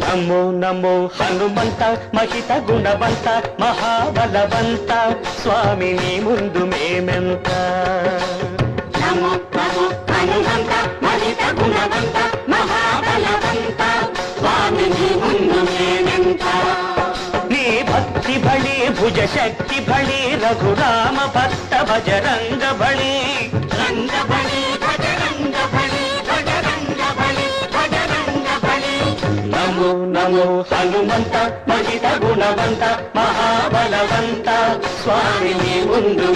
నమో నమో హనుమంత మహిత గుణవంత మహాబలవంత స్వామిని ముందు మేమెంత నమో భుజ శక్తి బళి రఘురామ భక్త భజరంగ బళి. రంగబలి భజరంగ బలి భజరంగ బలి భజరంగ బలి నమో నమో హనుమంత మహిత గుణవంత మహాబలవంత. స్వామి నీ ముందు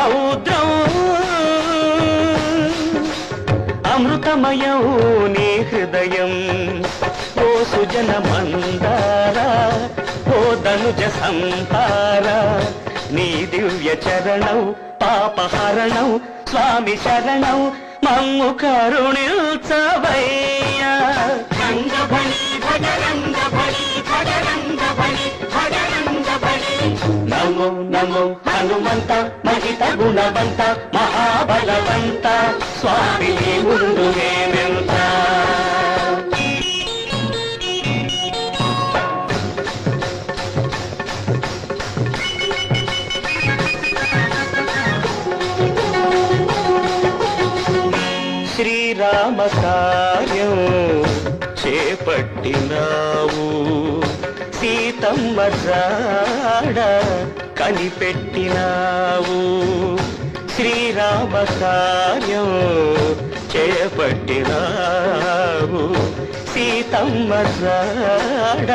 రౌద్రం అమృతమయం నీ హృదయం. ఓ సుజన మందార ఓ ధనుజ సంహార నీ దివ్య చరణం పాపహరణం స్వామి శరణం మమ్ము కరుణిల్చవయ్యా హనుమంత మహిత గుణవంత మహాబలవంత. స్వామి ముందు మేమెంత. శ్రీరామ కార్యం చేపట్టినావు. సీతమ్మ జాడ కనిపెట్టినావు. శ్రీరామ కార్యం చేపట్టినావు. సీతమ్మ జాడ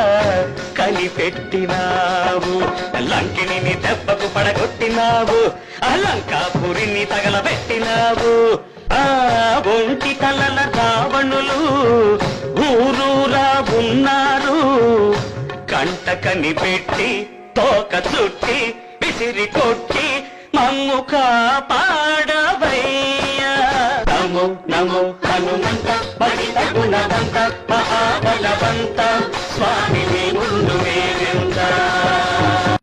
కనిపెట్టినావు. లంకిని దెబ్బకు పడగొట్టినావు. అలంకాపురిని తగలబెట్టినావు. ఆ ఒంటి తలల రావణులు ఊరూరా ఉన్నారు. కంట కనిపెట్టి తోక చుట్టి విసిరి కొట్టి మమ్ము కాపాడవయ్యా. నమో నమో హనుమంత బలి గుణవంత మహాబలవంత స్వామి నీ